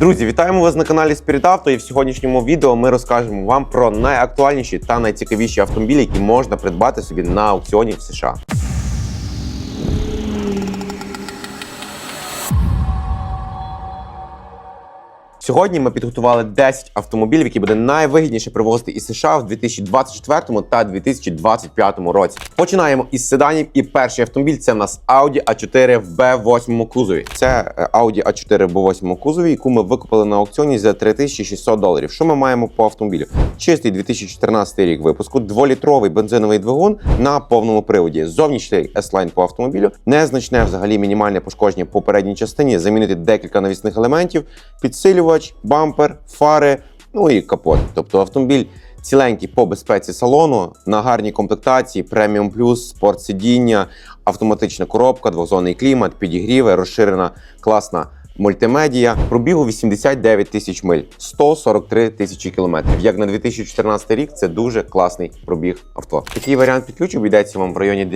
Друзі, вітаємо вас на каналі Auto і в сьогоднішньому відео ми розкажемо вам про найактуальніші та найцікавіші автомобілі, які можна придбати собі на аукціоні в США. Сьогодні ми підготували 10 автомобілів, які буде найвигідніше привозити із США в 2024 та 2025 році. Починаємо із седанів. І перший автомобіль це в нас Audi A4 в B8 кузові. Це е, Audi A4 в B8 кузові, яку ми викупили на аукціоні за 3600 доларів. Що ми маємо по автомобілю? Чистий 2014 рік випуску, дволітровий бензиновий двигун на повному приводі. Зовнішній S-Line по автомобілю, незначне взагалі мінімальне пошкодження по передній частині, замінити декілька навісних елементів, підсилювач, бампер, фари, ну і капот. Тобто автомобіль. Ціленький по безпеці салону на гарній комплектації, преміум плюс, спорт сидіння, автоматична коробка, двозонний клімат, підігріви, розширена класна мультимедія. Пробігу 89 тисяч миль, 143 тисячі кілометрів. Як на 2014 рік, це дуже класний пробіг авто. Такий варіант під ключ обійдеться вам в районі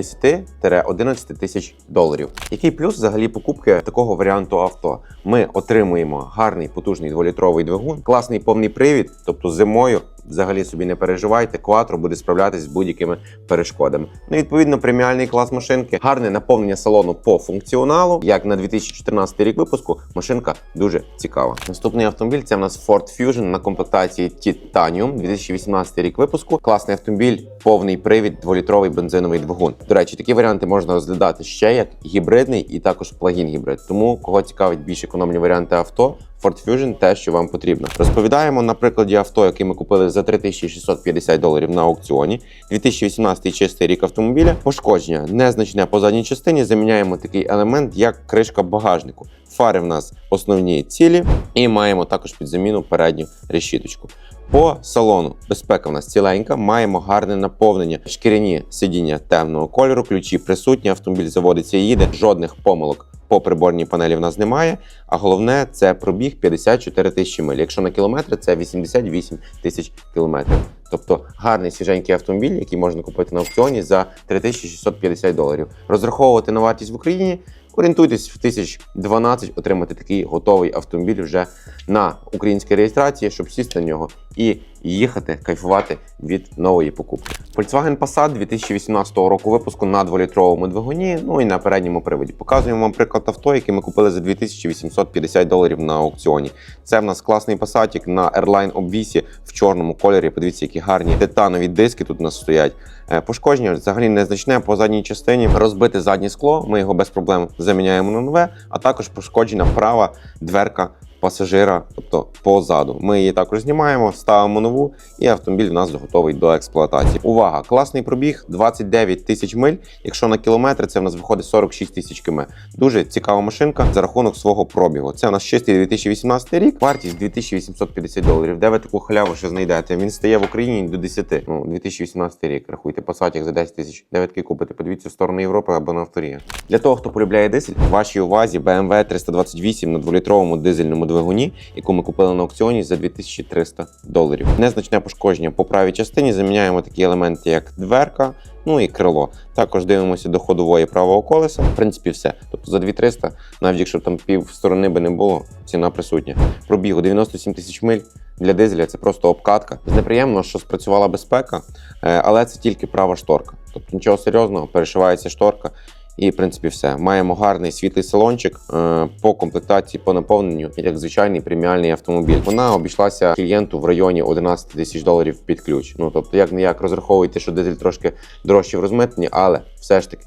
10-11 тисяч доларів. Який плюс взагалі покупки такого варіанту авто? Ми отримуємо гарний потужний дволітровий двигун, класний повний привід, тобто зимою. Взагалі собі не переживайте, Quattro буде справлятися з будь-якими перешкодами. Ну, відповідно, преміальний клас машинки, гарне наповнення салону по функціоналу. Як на 2014 рік випуску, машинка дуже цікава. Наступний автомобіль це в нас Ford Fusion на комплектації Titanium, 2018 рік випуску. Класний автомобіль, повний привід, дволітровий бензиновий двигун. До речі, такі варіанти можна розглядати ще як гібридний і також плагін гібрид. Тому кого цікавить більш економні варіанти авто. Ford Fusion те, що вам потрібно. Розповідаємо на прикладі авто, який ми купили за 3650 доларів на аукціоні. 2018 чистий рік автомобіля. Пошкодження незначне по задній частині. Заміняємо такий елемент, як кришка багажнику. Фари в нас основні цілі, і маємо також під заміну передню решіточку. По салону безпека в нас ціленька, маємо гарне наповнення, шкіряні сидіння темного кольору, ключі присутні, автомобіль заводиться і їде, жодних помилок по приборній панелі в нас немає. А головне це пробіг 54 тисячі миль. Якщо на кілометри, це 88 тисяч кілометрів. Тобто гарний свіженький автомобіль, який можна купити на аукціоні за 3650 доларів. Розраховувати на вартість в Україні. Орієнтуйтесь в 1012 отримати такий готовий автомобіль вже на українській реєстрації, щоб сісти на нього і їхати, кайфувати від нової покупки. Volkswagen Passat 2018 року випуску на 2-літровому двигуні, ну і на передньому приводі. Показуємо вам приклад авто, який ми купили за 2850 доларів на аукціоні. Це в нас класний Passat на Airline обвісі в чорному кольорі. Подивіться, які гарні титанові диски тут у нас стоять. Е, Пошкодження взагалі незначне по задній частині. Розбите заднє скло. Ми його без проблем заміняємо на нове, а також пошкоджена права дверка пасажира, тобто позаду. Ми її також знімаємо, ставимо нову, і автомобіль у нас готовий до експлуатації. Увага! Класний пробіг 29 тисяч миль. Якщо на кілометри, це в нас виходить 46 тисяч км. Дуже цікава машинка за рахунок свого пробігу. Це у нас чистий 2018 рік, вартість 2850 доларів. Де ви таку халяву ще знайдете? Він стає в Україні до 10. Ну, 2018 рік. Рахуйте по за 10 тисяч. Де ви такий купите? Подивіться в сторону Європи або на авторія. Для того, хто полюбляє дизель, в вашій увазі BMW 328 на 2-літровому дизельному двигуні, яку ми купили на аукціоні за 2300 доларів. Незначне пошкодження по правій частині. Заміняємо такі елементи, як дверка. Ну і крило. Також дивимося до ходової правого колеса. В принципі, все. Тобто за 2300, навіть якщо там пів сторони би не було, ціна присутня. Пробігу 97 тисяч миль. Для дизеля це просто обкатка. Неприємно, що спрацювала безпека, е, але це тільки права шторка. Тобто нічого серйозного, перешивається шторка. І, в принципі, все. Маємо гарний світлий салончик е, по комплектації, по наповненню, як звичайний преміальний автомобіль. Вона обійшлася клієнту в районі 11 тисяч доларів під ключ. Ну тобто, як не як розраховуйте, що дизель трошки дорожче в розмитненні, але все ж таки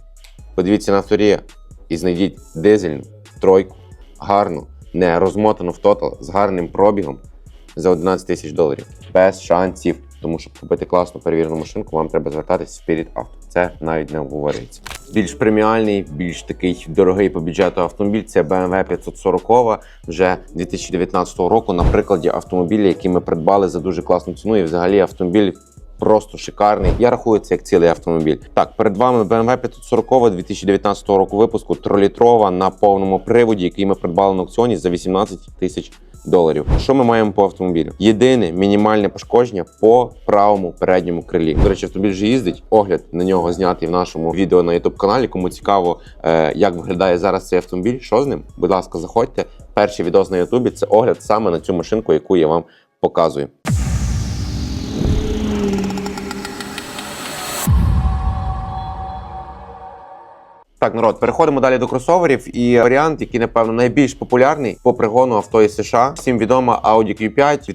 подивіться на авторія і знайдіть дизельну тройку, гарну, не розмотану в тотал з гарним пробігом за 11 тисяч доларів. Без шансів. Тому щоб купити класну перевірену машинку, вам треба звертатись в Spirit Auto. Це навіть не обговорюється. Більш преміальний, більш такий дорогий по бюджету автомобіль це BMW 540 вже 2019 року. На прикладі автомобіля, який ми придбали за дуже класну ціну, і взагалі автомобіль. Просто шикарний. Я рахую це як цілий автомобіль. Так, перед вами BMW 540 2019 року випуску 3-літрова на повному приводі, який ми придбали на аукціоні за 18 тисяч доларів. Що ми маємо по автомобілю? Єдине мінімальне пошкодження по правому передньому крилі. До речі, автомобіль вже їздить. Огляд на нього знятий в нашому відео на youtube каналі. Кому цікаво, е, як виглядає зараз цей автомобіль, що з ним? Будь ласка, заходьте. Перший відос на Ютубі це огляд саме на цю машинку, яку я вам показую. Так, народ, переходимо далі до кросоверів. І варіант, який напевно найбільш популярний по пригону авто із США. Всім відома Audi Q5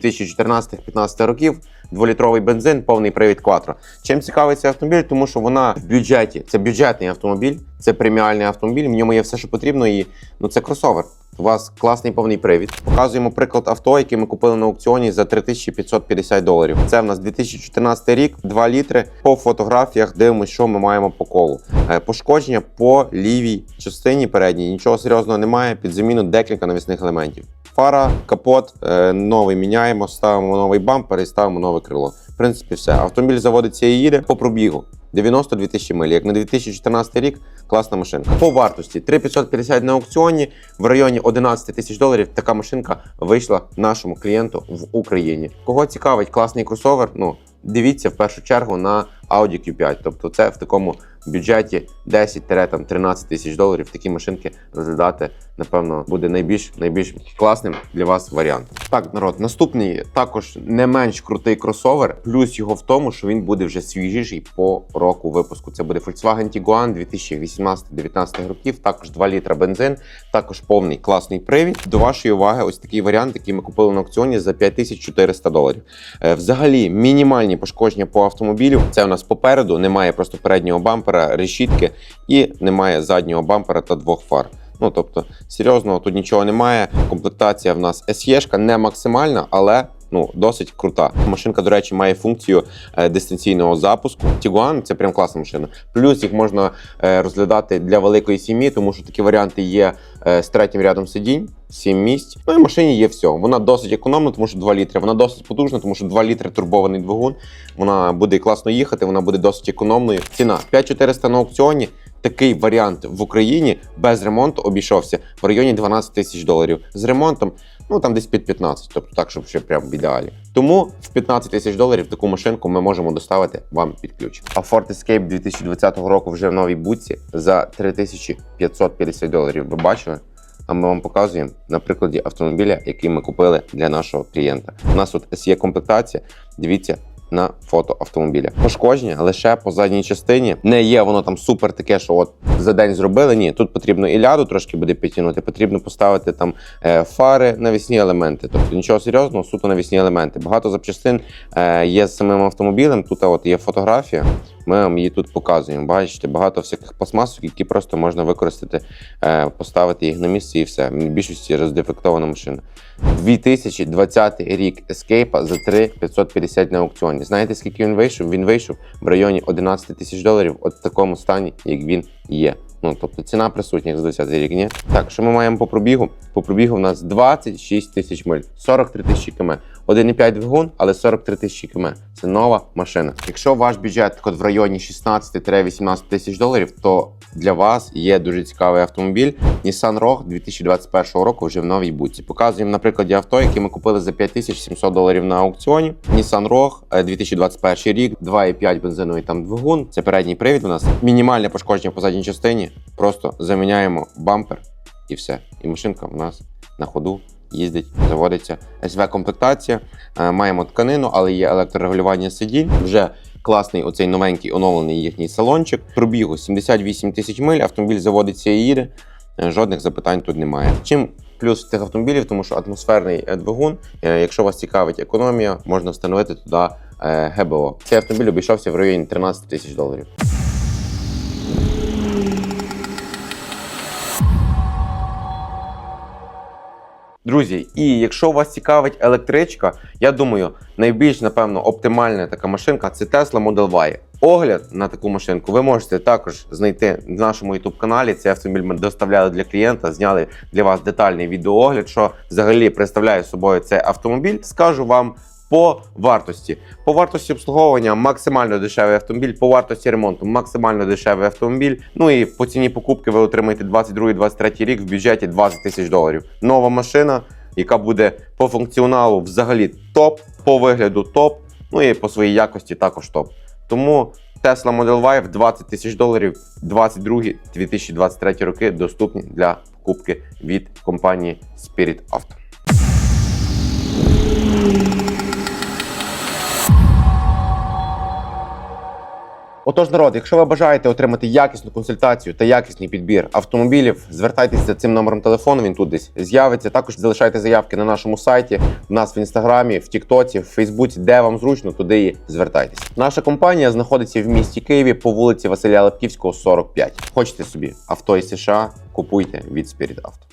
2014-15 років. Дволітровий бензин, повний привід Quattro. Чим цікавий цей автомобіль? Тому що вона в бюджеті. Це бюджетний автомобіль, це преміальний автомобіль. В ньому є все, що потрібно, і ну це кросовер. У вас класний повний привід. Показуємо приклад авто, яке ми купили на аукціоні за 3550 доларів. Це в нас 2014 рік, 2 літри. По фотографіях дивимося, що ми маємо по колу. Е, Пошкодження по лівій частині передній. Нічого серйозного немає. Під заміну декілька навісних елементів. Фара, капот, е, новий міняємо, ставимо новий бампер і ставимо нове крило. В принципі, все. Автомобіль заводиться і їде по пробігу. 92 тисячі миль. Як на 2014 рік, класна машинка. По вартості 3550 на аукціоні в районі 11 тисяч доларів. Така машинка вийшла нашому клієнту в Україні. Кого цікавить класний кросовер? Ну дивіться в першу чергу на Audi Q5. Тобто, це в такому бюджеті 10-13 тисяч доларів. Такі машинки розглядати, напевно, буде найбільш найбільш класним для вас варіант. Так, народ, наступний також не менш крутий кросовер. Плюс його в тому, що він буде вже свіжіший по року випуску. Це буде Volkswagen Tiguan 2018-19 років. Також 2 літра бензин, також повний класний привід. До вашої уваги, ось такий варіант, який ми купили на аукціоні за 5400 доларів. Е, Взагалі, мінімальні пошкодження по автомобілю. Це у нас попереду, немає просто переднього бампера, решітки і немає заднього бампера та двох фар. Ну тобто, серйозного тут нічого немає. Комплектація в нас SE, не максимальна, але ну досить крута. Машинка, до речі, має функцію е, дистанційного запуску. Tiguan – це прям класна машина. Плюс їх можна е, розглядати для великої сім'ї, тому що такі варіанти є е, з третім рядом сидінь. 7 місць. Ну і машині є все. Вона досить економна, тому що 2 літри. Вона досить потужна, тому що 2 літри турбований двигун. Вона буде класно їхати, вона буде досить економною. Ціна 5400 на аукціоні. Такий варіант в Україні без ремонту обійшовся в районі 12 тисяч доларів. З ремонтом, ну там десь під 15, тобто так, щоб ще прям в ідеалі. Тому в 15 тисяч доларів таку машинку ми можемо доставити вам під ключ. А Ford Escape 2020 року вже в новій буці за 3550 доларів. Ви бачили? А ми вам показуємо на прикладі автомобіля, який ми купили для нашого клієнта. У нас тут SE комплектація. Дивіться на фото автомобіля. Пошкодження лише по задній частині. Не є воно там супер таке, що от за день зробили. Ні, тут потрібно і ляду трошки буде підтягнути. Потрібно поставити там е, фари, навісні елементи. Тобто нічого серйозного, суто навісні елементи. Багато запчастин е, є з самим автомобілем. Тут от є фотографія. Ми вам її тут показуємо. Бачите, багато всяких пластмасок, які просто можна використати, е, поставити їх на місце і все. В більшості роздефектована машина. 2020 рік Escape за 3550 на аукціоні. Знаєте, скільки він вийшов? Він вийшов в районі 11 тисяч доларів, от в такому стані, як він є. Ну, тобто ціна присутня як з 20 рік, ні? Так, що ми маємо по пробігу? По пробігу в нас 26 тисяч миль, 43 тисячі км. 1,5 двигун, але 43 тисячі км. Це нова машина. Якщо ваш бюджет от в районі 16-18 тисяч доларів, то для вас є дуже цікавий автомобіль. Nissan Rogue 2021 року вже в новій буці. Показуємо на прикладі авто, яке ми купили за 5700 доларів на аукціоні. Nissan Rogue е, 2021 рік, 2,5 бензиновий там двигун. Це передній привід у нас. Мінімальне пошкодження по задній частині. Просто заміняємо бампер і все. І машинка в нас на ходу. Їздить, заводиться СВ комплектація. Е, Маємо тканину, але є електрорегулювання сидінь. Вже класний оцей новенький оновлений їхній салончик. Пробігу 78 тисяч миль. Автомобіль заводиться і їде. Е, Жодних запитань тут немає. Чим плюс цих автомобілів, тому що атмосферний е, двигун. Якщо вас цікавить економія, можна встановити туди ГБО. Цей автомобіль обійшовся в районі 13 тисяч доларів. Друзі, і якщо вас цікавить електричка, я думаю, найбільш напевно оптимальна така машинка це Tesla Model Y. Огляд на таку машинку ви можете також знайти в нашому youtube каналі. Цей автомобіль ми доставляли для клієнта, зняли для вас детальний відеоогляд, що взагалі представляє собою цей автомобіль. Скажу вам. По вартості, по вартості обслуговування максимально дешевий автомобіль, по вартості ремонту максимально дешевий автомобіль. Ну і по ціні покупки ви отримаєте 22-23 рік в бюджеті 20 тисяч доларів. Нова машина, яка буде по функціоналу взагалі топ, по вигляду топ, ну і по своїй якості також топ. Тому Tesla Model Y в 20 тисяч доларів 22-2023 роки доступні для покупки від компанії Spirit Auto. Отож, народ, якщо ви бажаєте отримати якісну консультацію та якісний підбір автомобілів, звертайтеся за цим номером телефону. Він тут десь з'явиться. Також залишайте заявки на нашому сайті, в нас в інстаграмі, в Тіктоці, в Фейсбуці, де вам зручно, туди і звертайтесь. Наша компанія знаходиться в місті Києві по вулиці Василя Лепківського, 45. Хочете собі авто із США? Купуйте від Spirit Auto.